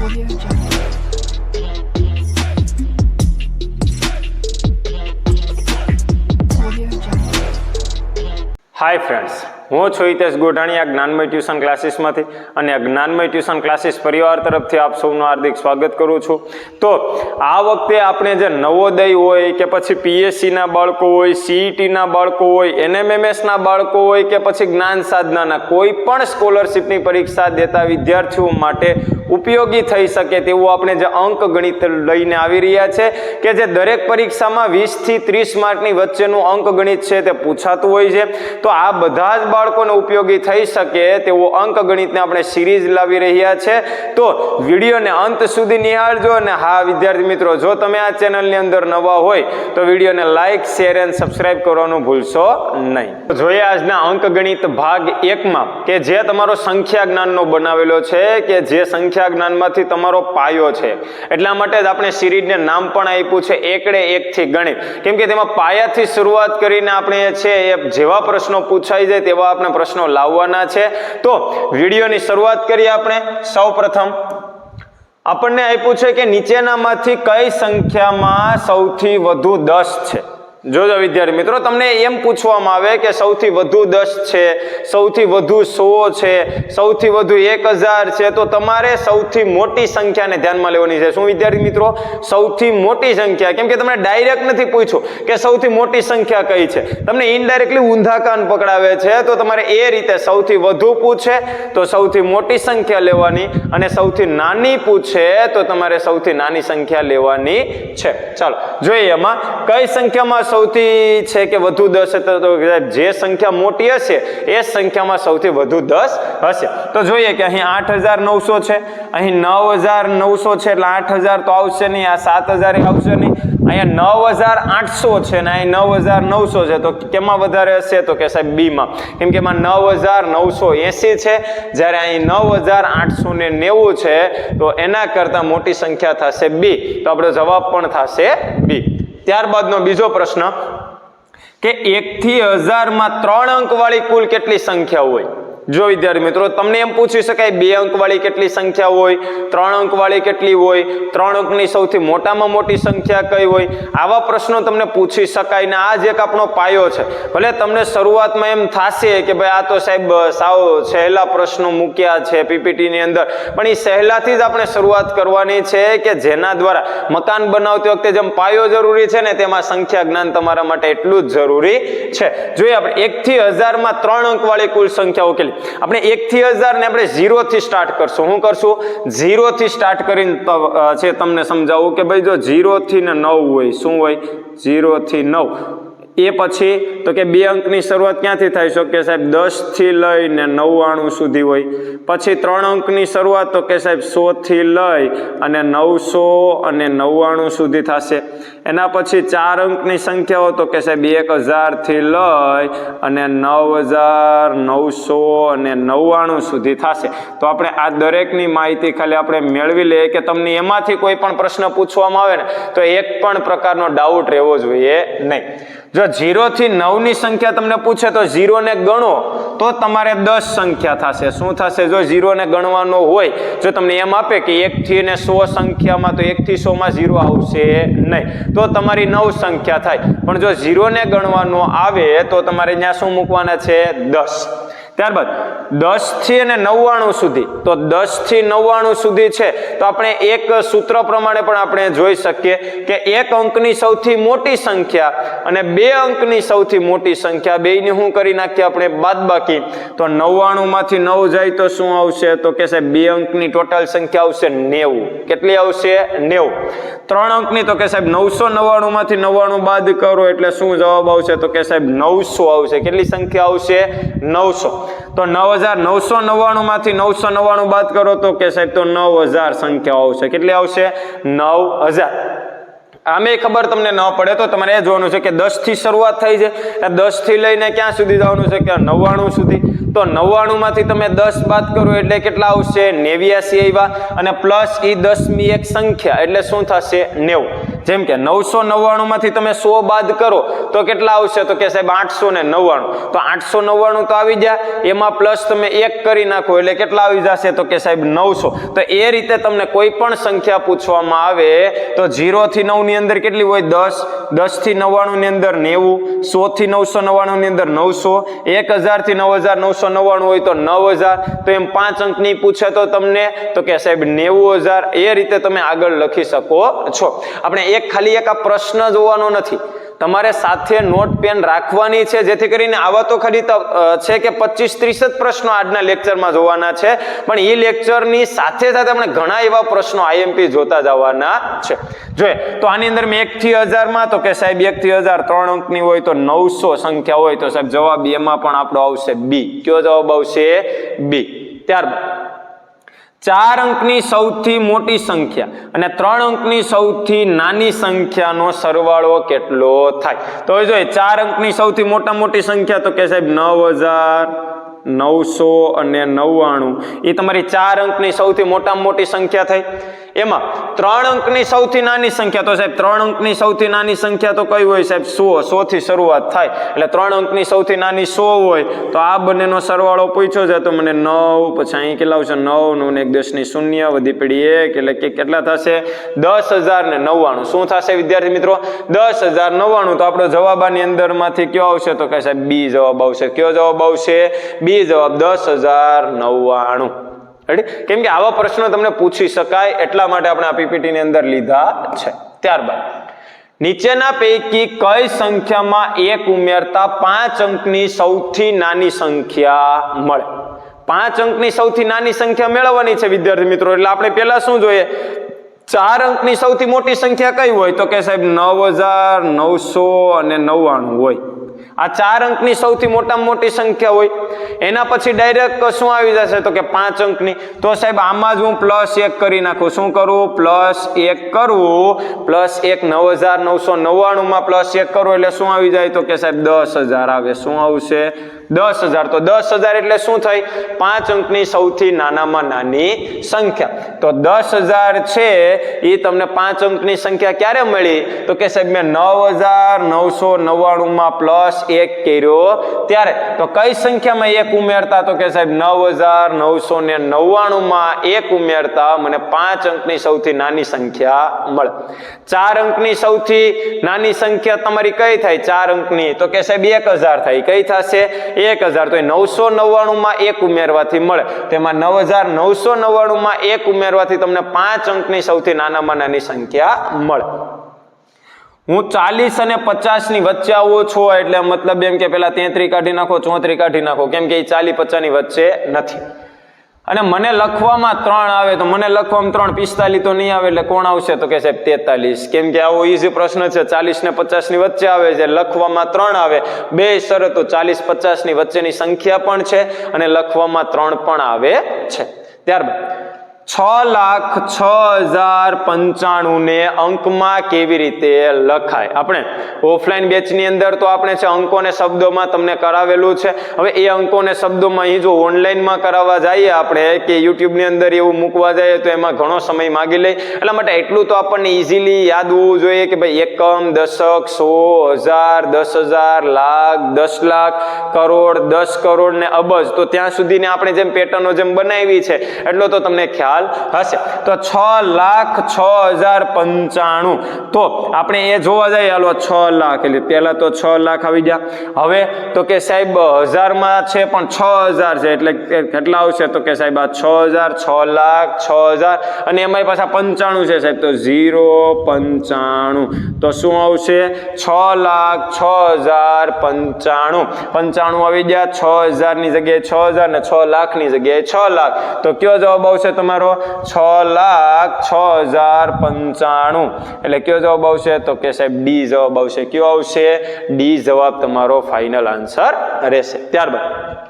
Hi friends, હું છું હિતેશ ગોઢાણી આ જ્ઞાનમય ટ્યુશન ક્લાસીસમાંથી. અને આ જ્ઞાનમય ટ્યુશન ક્લાસીસ પરિવાર તરફથી આપ સૌનું હાર્દિક સ્વાગત કરું છું. તો આ વખતે આપણે જે નવોદય હોય કે પછી પીએસસીના બાળકો હોય, સીઈટીના બાળકો હોય, એનએમએમએસના બાળકો હોય કે પછી જ્ઞાન સાધનાના કોઈ પણ સ્કોલરશિપની પરીક્ષા દેતા વિદ્યાર્થીઓ માટે ઉપયોગી થઈ શકે તેવું આપણે જે અંક ગણિત લઈને આવી રહ્યા છે કે જે દરેક પરીક્ષામાં વીસથી ત્રીસ માર્કની વચ્ચેનું અંક ગણિત છે તે પૂછાતું હોય છે. તો આ બધા જ બાળકોને ઉપયોગી થઈ શકે તેવો અંકગણિતને આપણે સિરીઝ લાવી રહ્યા છે. તો વિડીયોને અંત સુધી નિહાળજો અને હા, વિદ્યાર્થી મિત્રો, જો તમે આ ચેનલની અંદર નવા હોય, તો વિડીયોને લાઇક શેર એન્ડ સબસ્ક્રાઇબ કરવાનું ભૂલશો નહીં. જોઈએ આજના અંકગણિત ભાગ એકમાં કે જે તમારો સંખ્યા જ્ઞાનનો બનાવેલો છે કે જે સંખ્યા જ્ઞાનમાંથી તમારો પાયો છે. એટલા માટે જ આપણે સિરીઝને નામ પણ આપ્યું છે, એકડે એકથી ગણિત. કેમ કે તેમાં પાયાથી શરૂઆત કરીને આપણે છે એ જેવા પ્રશ્નો પૂછાઈ જાય તેવા આપણે પ્રશ્નો લાવવાના છે. તો વિડીયોની શરૂઆત કરીએ આપણે. સૌપ્રથમ, આપણને આપ્યું છે કે નીચેનામાંથી કઈ સંખ્યામાં સૌથી વધુ દસ છે? જોજો વિદ્યાર્થી મિત્રો, તમને એમ પૂછવામાં આવે કે સૌથી વધુ દસ છે, સૌથી વધુ સો છે, સૌથી વધુ એક હજાર છે, તો તમારે સૌથી મોટી સંખ્યાને ધ્યાનમાં લેવાની છે. શું વિદ્યાર્થી મિત્રો? સૌથી મોટી સંખ્યા. કેમ કે તમને ડાયરેક્ટ નથી પૂછ્યું કે સૌથી મોટી સંખ્યા કઈ છે. તમને ઇનડાયરેક્ટલી ઊંધા કાન પકડાવે છે, તો તમારે એ રીતે સૌથી વધુ પૂછે, તો સૌથી મોટી સંખ્યા લેવાની અને સૌથી નાની પૂછે, તો તમારે સૌથી નાની સંખ્યા લેવાની છે. ચાલો, જોઈએ એમાં કઈ સંખ્યામાં સૌથી છે કે વધુ દસ તો જે સંખ્યા મોટી હશે, એ સંખ્યામાં સૌથી વધુ દસ હશે. તો જોઈએ કે અહીં આઠ હજાર નવસો છે, અહીં નવ હજાર નવસો છે, એટલે આઠ હજાર તો આવશે નહીં, આ સાત હજાર આવશે નહીં. અહીંયા નવ હજાર આઠસો છે ને અહીં નવ હજાર નવસો છે, તો કેમાં વધારે હશે તો કે સાહેબ બીમાં. કેમ કે એમાં નવ હજાર નવસો એંસી છે, જ્યારે અહીં નવ હજાર આઠસો ને નેવું છે, તો એના કરતાં મોટી સંખ્યા થશે બી. તો આપણો જવાબ પણ થશે બી. ત્યારબાદનો બીજો પ્રશ્ન કે એકથી હજારમાં ત્રણ અંકવાળી કુલ કેટલી સંખ્યા હોય? જો વિદ્યાર્થી મિત્રો, તમને એમ પૂછી શકાય બે અંકવાળી કેટલી સંખ્યા હોય, ત્રણ અંકવાળી કેટલી હોય, ત્રણ અંકની સૌથી મોટામાં મોટી સંખ્યા કઈ હોય? આવા પ્રશ્નો તમને પૂછી શકાય ને આ જ એક આપણો પાયો છે. ભલે તમને શરૂઆતમાં એમ થશે કે ભાઈ આ તો સાહેબ સાવ સહેલા પ્રશ્નો મૂક્યા છે પીપીટીની અંદર. પણ એ સહેલાથી જ આપણે શરૂઆત કરવાની છે કે જેના દ્વારા મકાન બનાવતી વખતે જેમ પાયો જરૂરી છે ને તેમાં સંખ્યા જ્ઞાન તમારા માટે એટલું જ જરૂરી છે. જોઈએ આપણે એકથી હજારમાં ત્રણ અંકવાળી કુલ સંખ્યાઓ કેટલી આપણે એકથી હજાર ને આપણે ઝીરોથી સ્ટાર્ટ કરશું. શું કરશું? ઝીરોથી સ્ટાર્ટ કરીને છે તમને સમજાવું કે ભાઈ જો ઝીરોથી ને નવ હોય, શું હોય? ઝીરોથી નવ. એ પછી તો કે બે અંકની શરૂઆત ક્યાંથી થાય? છે કે સાહેબ દસથી લઈને નવ્વાણું સુધી હોય. પછી ત્રણ અંકની શરૂઆત તો કે સાહેબ સોથી લઈ અને નવસો અને નવ્વાણું સુધી થશે. એના પછી ચાર અંકની સંખ્યાઓ તો કે સાહેબ એક હજારથી લઈ અને નવ હજાર નવસો અને નવ્વાણું સુધી થશે. તો આપણે આ દરેકની માહિતી ખાલી આપણે મેળવી લઈએ કે તમને એમાંથી કોઈ પણ પ્રશ્ન પૂછવામાં આવે ને, તો એક પણ પ્રકારનો ડાઉટ રહેવો જોઈએ નહીં. જો ઝીરોથી નવની સંખ્યા તમને પૂછે તો ઝીરોને ગણો. તો તમારે દસ સંખ્યા થશે. શું થશે? જો ઝીરોને ગણવાનો હોય, જો તમને એમ આપે કે એકથી અને સો સંખ્યામાં, તો એકથી સોમાં ઝીરો આવશે નહીં. તો તમારી નવ સંખ્યા થાય. પણ જો ઝીરોને ગણવાનો આવે, તો તમારે ત્યાં શું મૂકવાના છે? દસ. ત્યારબાદ દસથી અને નવ્વાણું સુધી. તો દસથી નવ્વાણું સુધી છે. તો આપણે એક સૂત્ર પ્રમાણે પણ આપણે જોઈ શકીએ કે એક અંકની સૌથી મોટી સંખ્યા અને બે અંકની સૌથી મોટી સંખ્યા. બેયની શું કરી નાખીએ આપણે બાદબાકી. તો નવ્વાણું માંથી નવ જાય તો શું આવશે? તો કે સાહેબ બે અંકની ટોટલ સંખ્યા આવશે નેવું. કેટલી આવશે? નેવું. ત્રણ અંકની તો કે સાહેબ નવસો નવ્વાણું માંથી નવ્વાણું બાદ કરો એટલે શું જવાબ આવશે? તો કે સાહેબ નવસો આવશે. કેટલી સંખ્યા આવશે? નવસો. તો નવ હજાર નવસો નવ્વાણું માંથી નવસો નવ્વાણું બાદ કરો તો કે સાહેબ તો નવ હજાર સંખ્યા આવશે. કેટલી આવશે? નવ હજાર આમે ખબર તમને ન પડે તો તમારે એ જોવાનું છે કે દસથી શરૂઆત થઈ છે. દસથી લઈને ક્યાં સુધી જવાનું છે? કે નવ્વાણું સુધી. તો નવ્વાણું માંથી તમે દસ બાદ કરો એટલે કેટલા આવશે? નેવ્યાસી આવ્યા. અને પ્લસ એ દસમી એક સંખ્યા, એટલે શું થશે? નેવું. જેમ કે નવસો નવ્વાણુંમાંથી તમે સો બાદ કરો, તો કેટલા આવશે? તો કે સાહેબ આઠસો ને નવ્વાણું તો આઠસો નવ્વાણું તો આવી જાય એમાં પ્લસ તમે એક કરી નાખો, એટલે કેટલા આવી જશે? તો કે સાહેબ નવસો. તો એ રીતે તમને કોઈ પણ સંખ્યા પૂછવામાં આવે, તો જીરો થી નવની અંદર કેટલી હોય? દસ. દસથી નવ્વાણું ની અંદર નેવું. સો થી નવસો નવ્વાણું ની અંદર નવસો. એક હજારથી નવ હજાર નવસો નવ્વાણું હોય તો નવ હજાર તો એમ પાંચ અંકની પૂછે તો તમને, તો કે સાહેબ નેવું હજાર એ રીતે તમે આગળ લખી શકો છો. આપણે એક ખાલી એક આ પ્રશ્ન જોવાનો નથી. તમારે સાથે નોટ પેન રાખવાની છે, જેથી કરીને આવા તો ખરી છે કે પચીસ ત્રીસ જ પ્રશ્નો આજના લેક્ચરમાં જોવાના છે, પણ એ લેક્ચરની સાથે સાથે આપણે ઘણા એવા પ્રશ્નો આઈએમપી જોતા જવાના છે. જોઈએ, તો આની અંદર મેં એકથી હજારમાં, તો કે સાહેબ એકથી હજાર ત્રણ અંકની હોય તો નવસો સંખ્યા હોય, તો સાહેબ જવાબ એમાં પણ આપણો આવશે બી. કયો જવાબ આવશે? બી. ત્યારબાદ ચાર અંકની સૌથી મોટી સંખ્યા અને ત્રણ અંકની સૌથી નાની સંખ્યાનો સરવાળો કેટલો થાય? તો જો ચાર અંકની સૌથી મોટા મોટી સંખ્યા તો કે સાહેબ નવ હજાર નવસો અને નવ્વાણું. એ તમારી ચાર અંકની સૌથી મોટામાં મોટી સંખ્યા થઈ. એમાં ત્રણ અંકની સૌથી નાની સંખ્યા તો સાહેબ, ત્રણ અંકની સૌથી નાની સંખ્યા તો કઈ હોય સાહેબ? સો સો થી શરૂઆત થાય. એટલે ત્રણ અંકની સૌથી નાની સો હોય, તો આ બંનેનો સરવાળો પૂછ્યો છે. તો મને નવ, પછી અહીં કેટલા આવશે? નવનું ને એક દસની શૂન્ય વધી પડી એક, એટલે કે કેટલા થશે? દસ હજાર ને નવ્વાણું. શું થશે વિદ્યાર્થી મિત્રો? દસ હજાર નવ્વાણું. તો આપણો જવાબ આની અંદરમાંથી કયો આવશે? તો કે સાહેબ, બી જવાબ આવશે. કયો જવાબ આવશે? બી. જવાબ દસ હજાર નવ્વાણું. કેમ કે આવા પ્રશ્નો તમને પૂછી શકાય એટલા માટે આપણે આ પીપીટી ની અંદર લીધા છે. ત્યારબાદ, નીચેના પૈકી કઈ સંખ્યામાં એક ઉમેરતા પાંચ અંકની સૌથી નાની સંખ્યા મળે? પાંચ અંકની સૌથી નાની સંખ્યા મેળવવાની છે, વિદ્યાર્થી મિત્રો. એટલે આપણે પહેલા શું જોઈએ? ચાર અંકની સૌથી મોટી સંખ્યા કઈ હોય? તો કે સાહેબ, નવ હજાર નવસો અને નવ્વાણું હોય. આ ચાર અંકની સૌથી મોટામાં મોટી સંખ્યા હોય. એના પછી ડાયરેક્ટ શું આવી જશે? તો કે પાંચ અંકની. તો સાહેબ, આમાં જ હું પ્લસ એક કરી નાખું. શું કરું? પ્લસ એક કરવું પ્લસ એક નવ હજાર નવસો નવ્વાણુંમાં પ્લસ એક કરવું એટલે શું આવી જાય? તો કે સાહેબ, દસ હજાર આવે. શું આવશે? દસ હજાર. તો દસ હજાર એટલે શું થઈ? પાંચ અંકની સૌથી નાનામાં નાની સંખ્યા. તો દસ હજાર છે એ તમને પાંચ અંકની સંખ્યા ક્યારે મળી? તો કે સાહેબ, મેં નવ હજાર નવસો નવ્વાણુંમાં પ્લસ એક કર્યો ત્યારે. તો કઈ સંખ્યામાં એક ઉમેરતા? તો કે સાહેબ, નવ હજાર નવસો ને નવ્વાણુંમાં એક ઉમેરતા મને પાંચ અંકની સૌથી નાની સંખ્યા મળે. ચાર અંકની સૌથી નાની સંખ્યા તમારી કઈ થાય? ચાર અંકની. તો કે સાહેબ, એક હજાર થાય. કઈ થશે? એક હજાર તો નવસો નવ્વાણુંમાં એક ઉમેરવાથી મળે. તેમાં નવ હજાર નવસો નવ્વાણુંમાં એક ઉમેરવાથી તમને પાંચ અંકની સૌથી નાનામાં નાની સંખ્યા મળે. હું ચાલીસ અને પચાસની વચ્ચે આવું છું, એટલે મતલબ એમ કે પેલા તેત્રી કાઢી નાખો, ચોત્રી કાઢી નાખો. કેમ કે એ ચાલી પચાસની વચ્ચે નથી. અને મને લખવામાં ત્રણ આવે તો મને લખવામાં ત્રણ પિસ્તાલીસ તો નહીં આવે એટલે કોણ આવશે? તો કે સાહેબ તેતાલીસ. કેમ કે આવો ઈઝી પ્રશ્ન છે. ચાલીસ ને પચાસની વચ્ચે આવે છે. લખવામાં ત્રણ આવે. બે શરતો ચાલીસ પચાસની વચ્ચેની સંખ્યા પણ છે અને લખવામાં ત્રણ પણ આવે છે. ત્યારબાદ છ લાખ છ હજાર પંચાણું ને અંકમાં કેવી રીતે લખાય? આપણે ઓફલાઈન બેચની અંદર તો આપણે છે અંકોને શબ્દોમાં તમને કરાવેલું છે. હવે એ અંકોને શબ્દોમાં અહીં જો ઓનલાઈનમાં કરાવવા જઈએ આપણે કે યુટ્યુબની અંદર એવું મૂકવા જઈએ તો એમાં ઘણો સમય માગી લે એટલા માટે એટલું તો આપણને ઇઝીલી યાદ હોવું જોઈએ કે ભાઈ એકમ, દશક સો હજાર, દસ હજાર, લાખ, દસ લાખ, કરોડ, દસ કરોડ ને અબજ. તો ત્યાં સુધીને આપણે જેમ પેટર્નો જેમ બનાવી છે, એટલો તો તમને ખ્યાલ હશે. તો છ લાખ છ હજાર પંચાણું. તો આપણે એ જોવા જઈએ, હાલો છ લાખ. એટલે પહેલા તો છ લાખ આવી ગયા. હવે તો કે સાહેબ, હજારમાં છે પણ છ હજાર છે. એટલે કેટલા આવશે? તો કે સાહેબ, આ છ હજાર, છ લાખ, છ હજાર. અને એમાં પાછા પંચાણું છે સાહેબ. તો ઝીરો પંચાણું. તો શું આવશે? છ લાખ છ હજાર પંચાણું. પંચાણું આવી ગયા. છ હજારની જગ્યાએ છ હજાર ને છ લાખની જગ્યાએ છ લાખ. તો કયો જવાબ આવશે તમારો? છ લાખ છ હજાર પંચાણું. એટલે કયો જવાબ આવશે? તો કે સાહેબ ડી જવાબ આવશે. કયો આવશે? ડી જવાબ તમારો ફાઇનલ આન્સર રહેશે. ત્યારબાદ.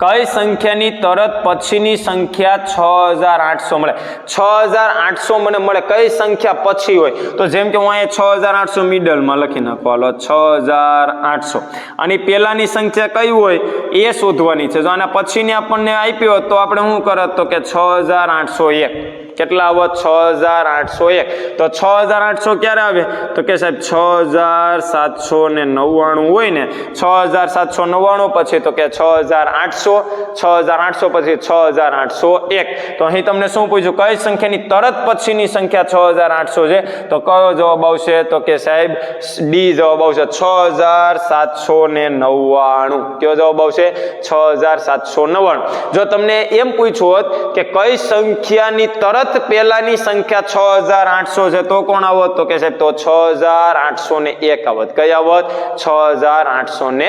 કઈ સંખ્યાની તરત પછીની સંખ્યા છ હજાર આઠસો મળે? છ હજાર આઠસો મને મળે. કઈ સંખ્યા પછી હોય? તો જેમ કે હું અહીંયા છ હજાર આઠસો મિડલમાં લખી નાખો. હાલો, છ હજાર આઠસો. અને પહેલાંની સંખ્યા કઈ હોય? એ શોધવાની છે. જો આના પછીની આપણને આપ્યો તો આપણે શું કરત? તો કે છ હજાર આઠસો એક. કેટલા આવત છ હજાર આઠસો એક તો છ હજાર આઠસો ક્યારે આવે તો કે સાહેબ છ હજાર સાતસો ને નવ્વાણું હોય ને છ હજાર સાતસો નવ્વાણું પછી તો કે છ હજાર આઠસો છ હજાર આઠસો પછી છ હજાર આઠસો એક તો અહીં તમને શું પૂછ્યું કઈ સંખ્યાની તરત પછીની સંખ્યા છ હજાર આઠસો છે તો કયો જવાબ આવશે તો કે સાહેબ ડી જવાબ આવશે છ હજાર સાતસો ને નવ્વાણું કયો જવાબ આવશે છ હજાર સાતસો નવ્વાણું જો તમને એમ પૂછ્યું હોત કે કઈ સંખ્યાની તરત પહેલાની સંખ્યા છ હજાર આઠસો છે, તો કોણ આવત? તો કે સાહેબ, તો છ હજાર આઠસો ને એક આવત. કઈ આવત? છ હજાર આઠસો ને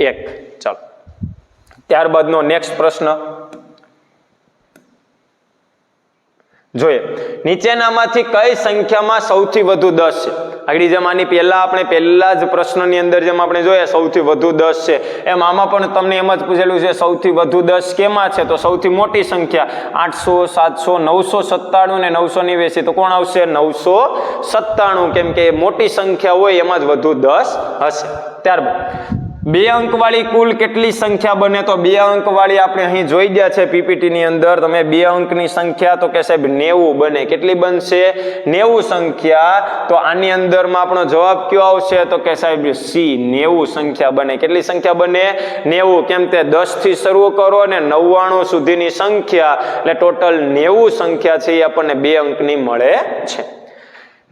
એક. ચાલો. ત્યારબાદનો નેક્સ્ટ પ્રશ્ન. જોઈએ. નીચેનામાંથી કઈ સંખ્યામાં સૌથી વધુ દસ છે? આગળ જેમ આની પહેલા આપણે પહેલા જ પ્રશ્નની અંદર જેમ આપણે જોઈએ, સૌથી વધુ દસ છે. એમ આમાં પણ તમને એમ જ પૂછેલું છે, સૌથી વધુ દસ કેમાં છે? તો સૌથી મોટી સંખ્યા આઠસો, સાતસો, નવસો સત્તાણું ને નવસો નેવ્યાસી. તો કોણ આવશે? નવસો સત્તાણું. કેમ કે મોટી સંખ્યા હોય એમાં જ વધુ દસ હશે. ત્યારબાદ. બે અંકવાળી કુલ કેટલી સંખ્યા બને તો બે અંકવાળી આપણે અહીં જોઈ ગયા છે પીપીટી ની અંદર. તમે બે અંકની સંખ્યા તો કે સાહેબ નેવું બને. કેટલી બનશે? નેવું સંખ્યા. તો આની અંદરમાં આપણો જવાબ કયો આવશે? તો કે સાહેબ સી, નેવું સંખ્યા બને. કેટલી સંખ્યા બને? નેવું. કેમ તે દસથી શરૂ કરો અને નવ્વાણું સુધીની સંખ્યા. એટલે ટોટલ નેવું સંખ્યા છે એ આપણને બે અંકની મળે છે.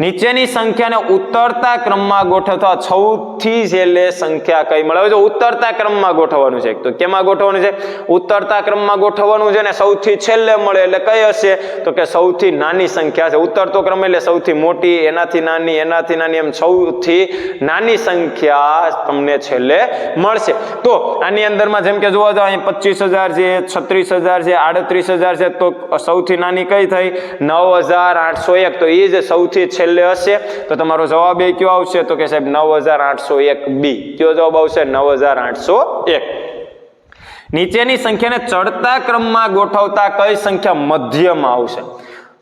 નીચેની સંખ્યાને ઉતરતા ક્રમમાં ગોઠવતા સૌથી છેલ્લે સંખ્યા કઈ મળે? જો ઉતરતા ક્રમમાં ગોઠવવાનું છે, તો કેમાં ગોઠવવાનું છે? ઉતરતા ક્રમમાં ગોઠવવાનું છે ને સૌથી છેલ્લે મળે એટલે કઈ હશે? તો કે સૌથી નાની સંખ્યા છે. ઉતરતો ક્રમ એટલે સૌથી મોટી, એનાથી નાની એનાથી નાની, એમ સૌથી નાની સંખ્યા તમને છેલ્લે મળશે. તો આની અંદરમાં જેમ કે જોવા જાવ, અહીં પચીસ હજાર છે, છત્રીસ હજાર છે, આડત્રીસ હજાર છે, તો સૌથી નાની કઈ થઈ? નવ હજાર આઠસો એક. તો એ જ સૌથી છેલ્લે હશે, તો તમારો જવાબ એ કયો આવશે? તો કે સાહેબ, નવ હજાર આઠસો એક બી કયો જવાબ આવશે? નવ હજાર આઠસો એક. નીચેની સંખ્યાને ચડતા ક્રમમાં ગોઠવતા કઈ સંખ્યા મધ્યમાં આવશે?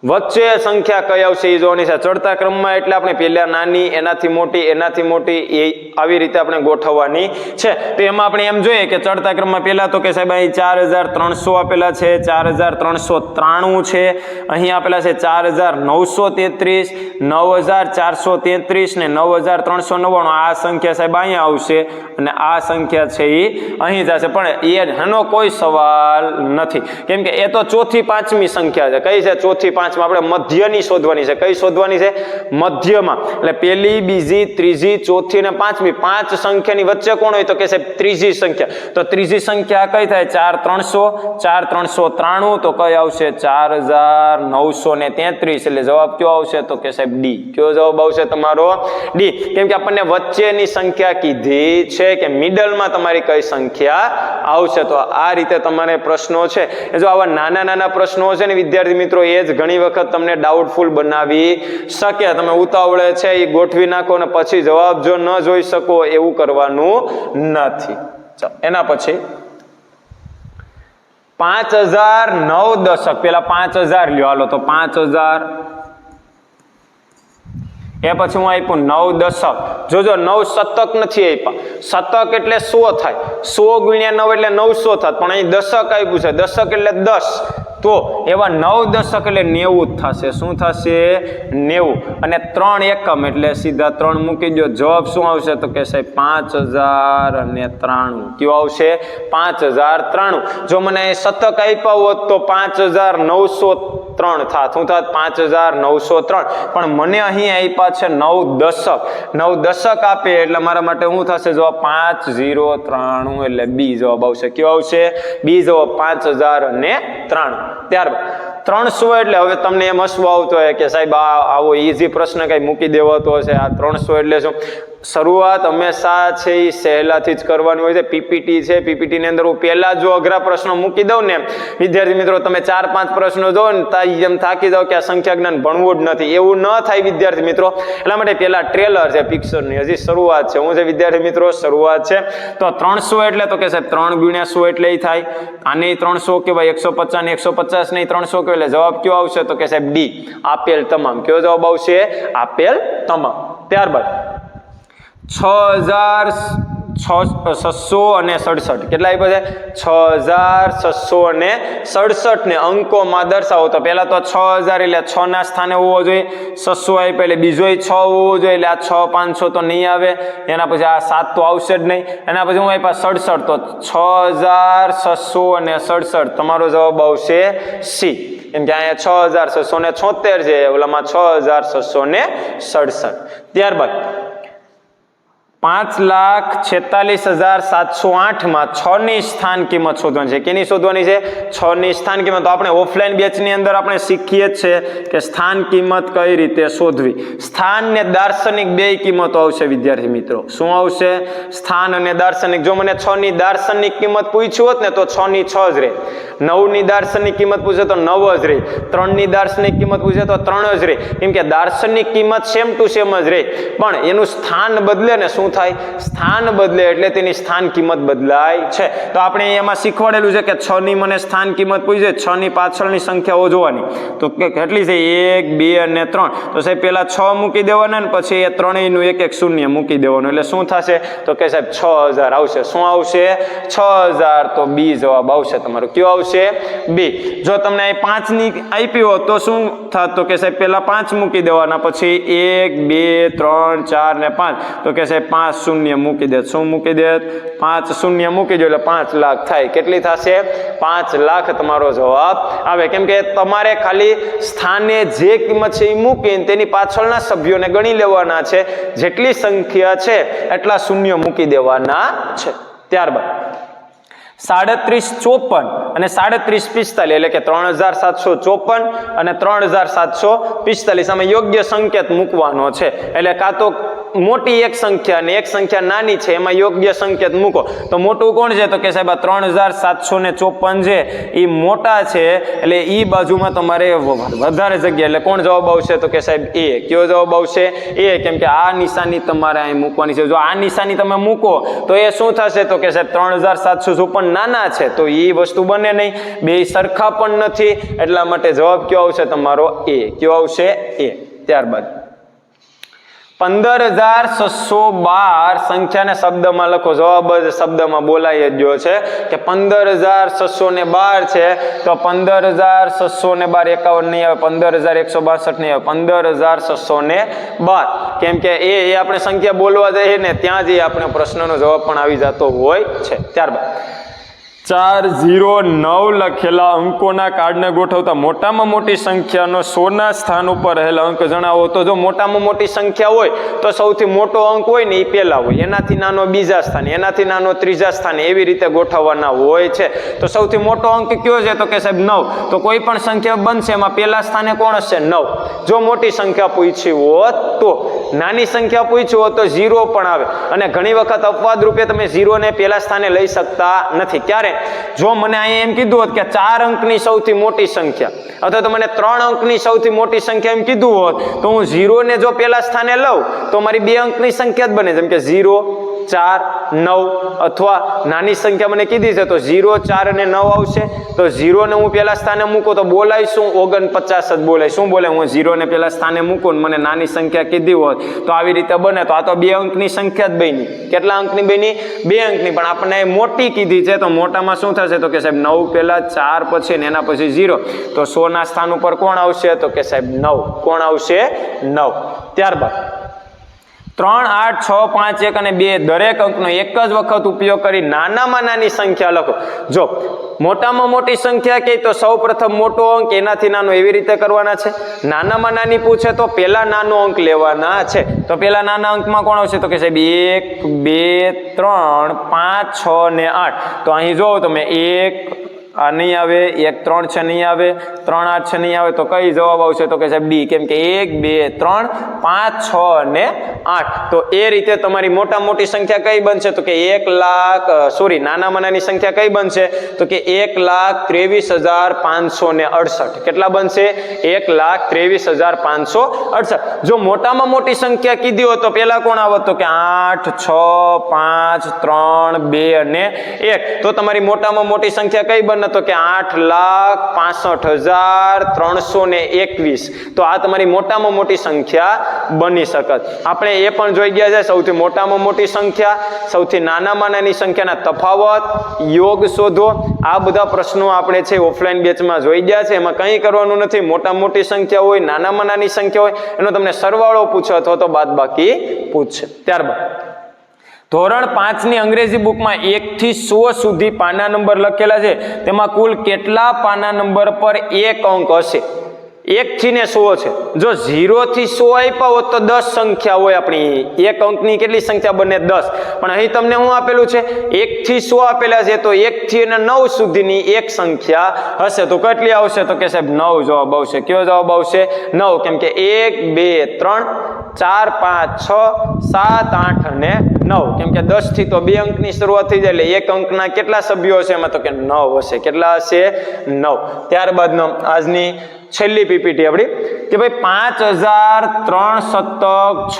વચ્ચે સંખ્યા કઈ આવશે એ જોવાની છે. ચડતા ક્રમમાં એટલે આપણે પહેલા નાની, એનાથી મોટી એનાથી મોટી એ આવી રીતે આપણે ગોઠવવાની છે. તો એમાં આપણે એમ જોઈએ કે ચડતા ક્રમમાં પહેલા તો કે સાહેબ અહીં ચાર હજાર ત્રણસો આપેલા છે, ચાર હજાર ત્રણસો ત્રાણું છે. અહીં આપેલા છે ચાર હજાર નવસો તેત્રીસ, નવ હજાર ચારસો તેત્રીસ ને નવ હજાર ત્રણસો નવ્વાણું. આ સંખ્યા સાહેબ અહીંયા આવશે અને આ સંખ્યા છે એ અહીં જશે. પણ એનો કોઈ સવાલ નથી. કેમ કે એ તો ચોથી પાંચમી સંખ્યા છે. કઈ છે? ચોથી પાંચમાં આપણે મધ્યની શોધવાની છે. કઈ શોધવાની છે? મધ્યમાં. એટલે પહેલી, બીજી, ત્રીજી, ચોથી અને પાંચમી. પાંચ સંખ્યાની વચ્ચે કોણ હોય તો કે છે ત્રીજી સંખ્યા. તો ત્રીજી સંખ્યા કઈ થાય? ચાર ત્રણસો ચાર ત્રણસો ત્રાણું, તો કઈ આવશે? ચાર હજાર નવસો ને તેત્રીસ. એટલે જવાબ કયો આવશે? તો કે સાહેબ ડી. કયો જવાબ આવશે તમારો? ડી. કેમ કે આપણને વચ્ચેની સંખ્યા કીધી છે કે મિડલમાં તમારી કઈ સંખ્યા આવશે? તો આ રીતે તમારે પ્રશ્નો છે. જો આવા નાના નાના પ્રશ્નો છે ને વિદ્યાર્થી મિત્રો, એ જ ઘણી વખત તમને ડાઉટફુલ બનાવી શકે. તમે ઉતાવળે છે એ ગોઠવી નાખો અને પછી જવાબ જો ન જોઈ શકો એવું કરવાનું નથી. એના પછી પાંચ હજાર નવ દશક. પેલા પાંચ હજાર લ્યો. હાલો, તો પાંચ હજાર. એ પછી હું આપ્યું નવ દશક. જોજો, નવ શતક નથી આપ્યા. શતક એટલે સો થાય. સો ગુણ્યા નવ એટલે નવસો થાય. પણ અહીં દશક આપ્યું છે. દશક એટલે દસ. તો એવા નવ દશક એટલે નેવું જ થશે. શું થશે? નેવું. અને ત્રણ એકમ એટલે સીધા ત્રણ મૂકી દો જવાબ શું આવશે? તો કે સાહેબ, પાંચ હજાર અને ત્રાણું. કયું આવશે? પાંચ હજાર ત્રાણું. જો મને શતક આપ્યા હોત તો પાંચ હજાર નવસો ત્રણ થાત. શું થાત? પાંચ હજાર નવસો ત્રણ. પણ મને અહીં આપ્યા છે નવ દશક. નવ દશક આપે એટલે મારા માટે શું થશે? જવાબ પાંચ ઝીરો ત્રાણું એટલે બી જવાબ આવશે. કયો આવશે? બી જવાબ પાંચ હજાર અને ત્રાણું. ત્યારબાદ ત્રણસો એટલે હવે તમને એમ હસવું આવતો હોય કે સાહેબ આ આવો ઈઝી પ્રશ્ન કઈ મૂકી દેવાતો હશે. આ ત્રણસો એટલે શું? શરૂઆત હંમેશા છે એ સહેલાથી જ કરવાની હોય છે. પીપીટી છે પીપીટી ની અંદર હું પહેલા જો અઘરા પ્રશ્નો મૂકી દઉં ને, વિદ્યાર્થી મિત્રો, તમે ચાર, પાંચ પ્રશ્નો જો ને એમ થાકી જાઓ કે આ સંખ્યા જ્ઞાન ભણવું જ નથી. એવું ન થાય વિદ્યાર્થી મિત્રો. એટલા માટે પહેલાં ટ્રેલર છે, પિક્ચરની. હજી શરૂઆત છે. હું છે વિદ્યાર્થી મિત્રો, શરૂઆત છે. તો ત્રણસો એટલે તો કે સાહેબ ત્રણ ગુણ્યા સો એટલે એ થાય. આને ત્રણસો કહેવાય, એકસો પચાસ ને એકસો પચાસ નહીં ત્રણસો કહેવાય. એટલે જવાબ કયો આવશે? તો કે સાહેબ ડી. આપેલ તમામ. કયો જવાબ આવશે? આપેલ તમામ. ત્યારબાદ છ હજાર છ છસો અને સડસઠ. કેટલા આપ્યા છે? છ હજાર છસો અને સડસઠ ને અંકોમાં દર્શાવો. તો પહેલાં તો છ હજાર એટલે છ ના સ્થાને હોવો જોઈએ. છસો આપ્યો એટલે બીજો છ હોવો જોઈએ. એટલે આ છ પાંચસો તો નહીં આવે. એના પછી આ સાત તો આવશે જ નહીં. એના પછી હું આપ્યા સડસઠ. તો છ હજાર છસો અને સડસઠ. તમારો જવાબ આવશે સી. કેમ કે અહીંયા છ હજાર છસો ને છોતેર છે. ઓલામાં છ હજાર છસો ને સડસઠ. ત્યારબાદ પાંચ લાખ છેતાલીસ હજાર સાતસો આઠમાં છ ની સ્થાન કિંમત શોધવાની છે. કેની શોધવાની છે? છ ની સ્થાન કિંમત. તો આપણે ઓફલાઈન બેચની અંદર આપણે શીખીએ જ છે કે સ્થાન કિંમત કઈ રીતે શોધવી. સ્થાન ને દાર્શનિક બે કિંમતો આવશે, વિદ્યાર્થી મિત્રો. શું આવશે? સ્થાન અને દાર્શનિક. જો મને છ ની દાર્શનિક કિંમત પૂછ્યું હોત ને, તો છ ની છ જ રહે નવની દાર્શનિક કિંમત પૂછે તો નવ જ રહે ત્રણની દાર્શનિક કિંમત પૂછે તો ત્રણ જ રહે કેમ કે દાર્શનિક કિંમત સેમ ટુ સેમ જ રહે પણ એનું સ્થાન બદલે ને શું થાય? સ્થાન બદલે એટલે તેની સ્થાન કિંમત બદલાય છે. તો આપણે એમાં શીખવાડેલું છે કે છ ની મને સ્થાન કિંમત પૂછે છ ની પાછળની સંખ્યાઓ જોવાની. તો કેટલી છે? એક, બે અને ત્રણ. તો સાહેબ, પેલા છ મૂકી દેવાના ને પછી એ ત્રણેયનું એક એક શૂન્ય મૂકી દેવાનું. એટલે શું થશે? તો કે સાહેબ, છ હજાર આવશે. શું આવશે? છ હજાર. તો બી જવાબ આવશે તમારો. કયો આવશે? બી. જો તમને અહીં પાંચની આપી હોત તો શું થાત? તો કે સાહેબ, પેલા પાંચ મૂકી દેવાના. પછી એક, બે, ત્રણ, ચાર ને પાંચ. તો કે સાહેબ પાંચ શૂન્ય મૂકી દે. શું મૂકી દે? પાંચ શૂન્ય મૂકી દો એટલે પાંચ લાખ થાય. કેટલી થશે? પાંચ લાખ તમારો જવાબ આવે. કેમ કે તમારે ખાલી સ્થાને જે કિંમત છે એ મૂકીને તેની પાછળના સભ્યોને ગણી લેવાના છે. જેટલી સંખ્યા છે, એટલા શૂન્ય મૂકી દેવાના છે. ત્યારબાદ સાડત્રીસ ચોપન અને સાડત્રીસ પિસ્તાલીસ, એટલે કે ત્રણ હજાર સાતસો ચોપન અને ત્રણ હજાર સાતસો પિસ્તાલીસ. અમે યોગ્ય સંકેત મૂકવાનો છે. એટલે કાં તો મોટી એક સંખ્યા અને એક સંખ્યા નાની છે, એમાં યોગ્ય સંકેત મૂકો. તો મોટું કોણ છે? તો કે સાહેબ, આ ત્રણ હજાર સાતસો ને ચોપન છે એ મોટા છે, એટલે એ બાજુમાં તમારે વધારે જગ્યા, એટલે કોણ જવાબ આવશે? તો કે સાહેબ, એ. કયો જવાબ આવશે? એ, કેમ કે આ નિશાની તમારે અહીં મૂકવાની છે. જો આ નિશાની તમે મૂકો, તો એ શું થશે? તો કે સાહેબ ત્રણ હજાર સાતસો ચોપન નાના છે, તો એ વસ્તુ બને નહીં. બે સરખા પણ નથી. એટલા માટે જવાબ કયો આવશે તમારો? એ. કયો આવશે? એ. ત્યારબાદ. પંદર હજાર છસો બાર સંખ્યાને શબ્દમાં લખો. જવાબ જ શબ્દમાં બોલાય જ છે કે પંદર હજાર છસો ને બાર છે, તો પંદર હજાર છસો ને બાર એકાવન નહીં આવે પંદર હજાર એકસો બાસઠ નહીં આવે પંદર હજાર છસો ને બાર. કેમ કે એ એ આપણે સંખ્યા બોલવા જઈએ ને, ત્યાં જ એ આપણે પ્રશ્નનો જવાબ પણ આવી જતો હોય છે. ત્યારબાદ. ચાર ઝીરો નવ લખેલા અંકોના કાર્ડને ગોઠવતા મોટામાં મોટી સંખ્યાનો સોના સ્થાન ઉપર રહેલા અંક જણાવો. તો જો મોટામાં મોટી સંખ્યા હોય, તો સૌથી મોટો અંક હોય ને એ પહેલા હોય. એનાથી નાનો બીજા સ્થાન, એનાથી નાનો ત્રીજા સ્થાન એવી રીતે ગોઠવવાના હોય છે. તો સૌથી મોટો અંક કયો છે? તો કે સાહેબ નવ. તો કોઈ પણ સંખ્યા બનશે, એમાં પહેલા સ્થાને કોણ હશે? નવ. જો મોટી સંખ્યા પૂછી હોત તો, નાની સંખ્યા પૂછી હોત તો ઝીરો પણ આવે. અને ઘણી વખત અપવાદ રૂપે તમે ઝીરોને પહેલા સ્થાને લઈ શકતા નથી. ક્યારે? જો મને અહીંયા એમ કીધું હોત કે ચાર અંકની સૌથી મોટી સંખ્યા, અથવા તો મને ત્રણ અંકની સૌથી મોટી સંખ્યા એમ કીધું હોત, તો હું ઝીરોને જો પહેલા સ્થાને લઉં, તો મારી બે અંકની સંખ્યા જ બને. જેમ કે ઝીરો ચાર, નવ અથવા નાની સંખ્યા મને કીધી છે, તો ઝીરો, ચાર અને નવ આવશે. તો ઝીરોને હું પહેલા સ્થાને મૂકું, તો બોલાય શું? ઓગણપચાસ જ બોલાય. શું બોલે હું ઝીરોને પહેલા સ્થાને મૂકું મને નાની સંખ્યા કીધી હોત તો આવી રીતે બને. તો આ તો બે અંકની સંખ્યા જ બની. કેટલા અંકની બની? બે અંકની. પણ આપણને મોટી કીધી છે, તો મોટામાં શું થશે? તો કે સાહેબ, નવ પહેલાં ચાર પછી ને એના પછી ઝીરો. તો સોના સ્થાન ઉપર કોણ આવશે? તો કે સાહેબ, નવ. કોણ આવશે? નવ. ત્યારબાદ ત્રણ આઠ છ પાંચ એક અને બે દરેક અંકનો એક જ વખત ઉપયોગ કરી નાનામાં નાની સંખ્યા લખો. જો, મોટામાં મોટી સંખ્યા કહે તો સૌ પ્રથમ મોટો અંક એનાથી નાનો એવી રીતે કરવાના છે. નાનામાં નાની પૂછે તો પહેલા નાનો અંક લેવાના છે. તો પહેલા નાના અંકમાં કોણ આવશે? તો કે સાહેબ, એક, બે, ત્રણ, પાંચ, છ ને આઠ. તો અહીં જોવો તમે, એક આ નહીં આવે, એક ત્રણ છે નહીં આવે, ત્રણ આઠ છે નહીં આવે, તો કઈ જવાબ આવશે? તો કે સાહેબ ડી, કેમ કે એક, બે, ત્રણ, પાંચ, છ અને આઠ. તો એ રીતે તમારી મોટા મોટી સંખ્યા કઈ બનશે? તો કે એક લાખ સોરી નાનામાં નાની સંખ્યા કઈ બનશે? તો કે એક લાખ ત્રેવીસ હજાર પાંચસો ને અડસઠ. કેટલા બનશે? એક લાખ ત્રેવીસ હજાર પાંચસો અડસઠ. જો મોટામાં મોટી સંખ્યા કીધી હોય તો પહેલા કોણ આવત? તો કે આઠ, છ, પાંચ, ત્રણ, બે અને એક. તો તમારી મોટામાં મોટી સંખ્યા કઈ બને તો કે આઠ લાખ પાસઠ હજાર ત્રણસો ને એકવીસ. તો આ તમારી મોટામાં મોટી સંખ્યા બની શકત. આપણે એ પણ જોઈ ગયા છે સૌથી મોટામાં મોટી સંખ્યા, સૌથી નાનામાં નાની સંખ્યાના તફાવત, યોગ શોધો. આ બધા પ્રશ્નો આપણે છે ઓફલાઈન બેચમાં જોઈ ગયા છે. એમાં કંઈ કરવાનું નથી. મોટા મોટી સંખ્યા હોય, નાનામાં નાની સંખ્યા હોય, એનો તમને સરવાળો પૂછો અથવા તો બાદ બાકી પૂછશે ત્યારબાદ. ધોરણ પાંચની અંગ્રેજી બુકમાં એકથી સો સુધી પાના નંબર લખેલા છે. તેમાં કુલ કેટલા પાના નંબર પર એક અંક હશે? એકથી ને સો છે. જો ઝીરોથી સો આપ્યા હોત તો દસ સંખ્યા હોય આપણી. એક અંકની કેટલી સંખ્યા બને? દસ. પણ અહીં તમને શું આપેલું છે? એકથી સો આપેલા છે તો એકથી અને નવ સુધીની એક સંખ્યા હશે. તો કેટલી આવશે? તો કે સાહેબ નવ જવાબ આવશે. કયો જવાબ આવશે? નવ. કેમ કે એક, બે, ત્રણ, ચાર, પાંચ, છ, સાત, આઠ અને નવ. કેમ કે દસથી તો બે અંકની શરૂઆત થઈ જાય એટલે એક અંકના કેટલા સભ્યો હશે? એમાં તો કે નવ હશે. કેટલા હશે? નવ. ત્યારબાદનો આજની છેલ્લી પીપીટી આપણી કે ભાઈ પાંચ હજાર ત્રણ શતક છ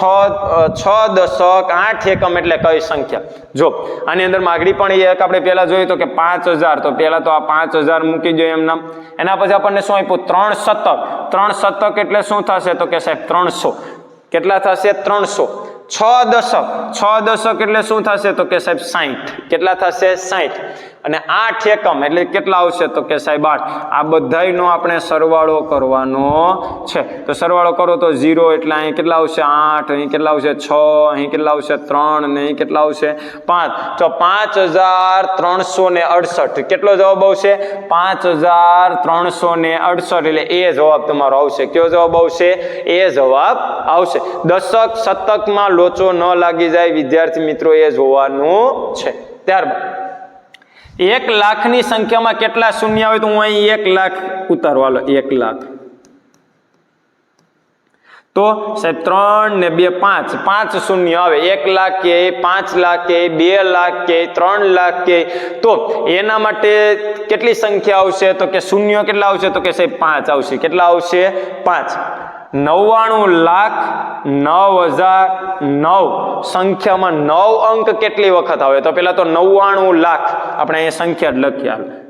છ દશક આઠ એકમ એટલે કઈ સંખ્યા? જો, આની અંદર માગણી પણ એક આપણે પહેલા જોયું તો કે પાંચ હજાર. તો પહેલા તો આ પાંચ હજાર મૂકી જોઈએ એમ નામ એના પછી આપણને શું આપ્યું? ત્રણ શતક ત્રણ શતક એટલે શું થશે? તો કે સાહેબ ત્રણસો. કેટલા થશે? ત્રણસો. છ દશક. છ દશક એટલે શું થશે તો કે સાહેબ સાઠ કેટલા થશે? સાઠ અને આઠ એકમ એટલે કેટલા આવશે તો કે સાહેબ આઠ. આ બધાયનો આપણે સરવાળો કરવાનો છે. તો સરવાળો કરો તો ઝીરો એટલે અહીં કેટલા આવશે? આઠ. અહીં કેટલા આવશે? છ. અહીં કેટલા આવશે? ત્રણ. ને અહીં કેટલા આવશે? પાંચ. તો પાંચ હજાર ત્રણસો ને અડસઠ. કેટલો જવાબ આવશે? પાંચ હજાર ત્રણસો ને અડસઠ. એટલે એ જવાબ તમારો આવશે. કયો જવાબ આવશે? એ જવાબ આવશે. દશક, શતકમાં લોચો ન લાગી જાય વિદ્યાર્થી મિત્રો એ જોવાનું છે. ત્યારબાદ, એક લાખની સંખ્યામાં કેટલા શૂન્ય આવે તો હું અહીં એક લાખ ઉતારવા લો, એક લાખ. તો સાહેબ ત્રણ ને બે પાંચ પાંચ શૂન્ય આવે. એક લાખ કે પાંચ લાખ કે બે લાખ કે ત્રણ લાખ કે તો એના માટે કેટલી સંખ્યા આવશે? તો કે શૂન્ય કેટલા આવશે? તો કે સાહેબ પાંચ આવશે. કેટલા આવશે? પાંચ. નવ્વાણું લાખ નવ હજાર નવ. સંખ્યામાં નવ અંક કેટલી વખત આવે? તો પેલા તો નવ્વાણું લાખ. આપણે અહીંયા સંખ્યા જ લખી આવે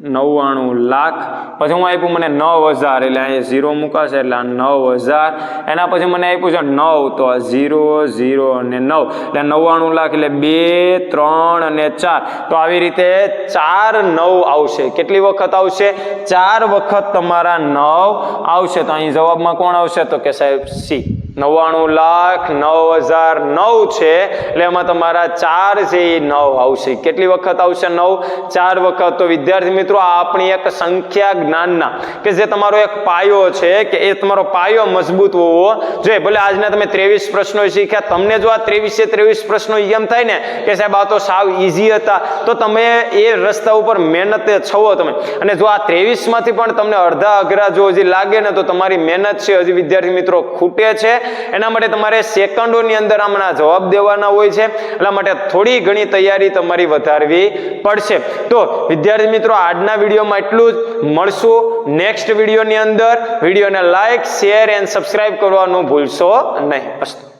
નવ્વાણું લાખ. પછી હું આપ્યું મને નવ હજાર, એટલે અહીંયા ઝીરો મુકાશે, એટલે આ નવ હજાર. એના પછી મને આપ્યું છે નવ, તો આ ઝીરો ઝીરો અને નવ. એટલે નવ્વાણું લાખ એટલે બે, ત્રણ અને ચાર. તો આવી રીતે ચાર નવ આવશે. કેટલી વખત આવશે? ચાર વખત તમારા નવ આવશે. તો અહીં જવાબમાં કોણ આવશે? તો કે સાહેબ સી. નવ્વાણું લાખ નવ હજાર નવ છે. એટલે એમાં તમારા ચાર છે એ નવ આવશે. કેટલી વખત આવશે નવ? ચાર વખત. તો વિદ્યાર્થી મિત્રો, આ આપણી એક સંખ્યા જ્ઞાનના. કે જે તમારો એક પાયો છે, કે એ તમારો પાયો મજબૂત હોવો જોઈએ. ભલે આજના તમે ત્રેવીસ પ્રશ્નો શીખ્યા, તમને જો આ ત્રેવીસે ત્રેવીસ પ્રશ્નો એમ થાય ને, કે સાહેબ આ તો સાવ ઇઝી હતા, તો તમે એ રસ્તા ઉપર મહેનત છો તમે. અને જો આ ત્રેવીસમાંથી પણ તમને અડધા અઘરા જો હજી લાગે ને, તો તમારી મહેનત છે. હજી વિદ્યાર્થી મિત્રો ખૂટે છે. એના માટે તમારે સેકન્ડોની અંદર હમણાં જવાબ દેવાના હોય છે. એટલા માટે થોડી ઘણી તૈયારી તમારી વધારવી પડશે. તો વિદ્યાર્થી મિત્રો, આજના વિડીયોમાં એટલું જ. મળશું નેક્સ્ટ વિડીયોની અંદર. વિડીયોને લાઈક, શેર, એન્ડ સબસ્ક્રાઇબ કરવાનું ભૂલશો નહીં. અસ્તુ.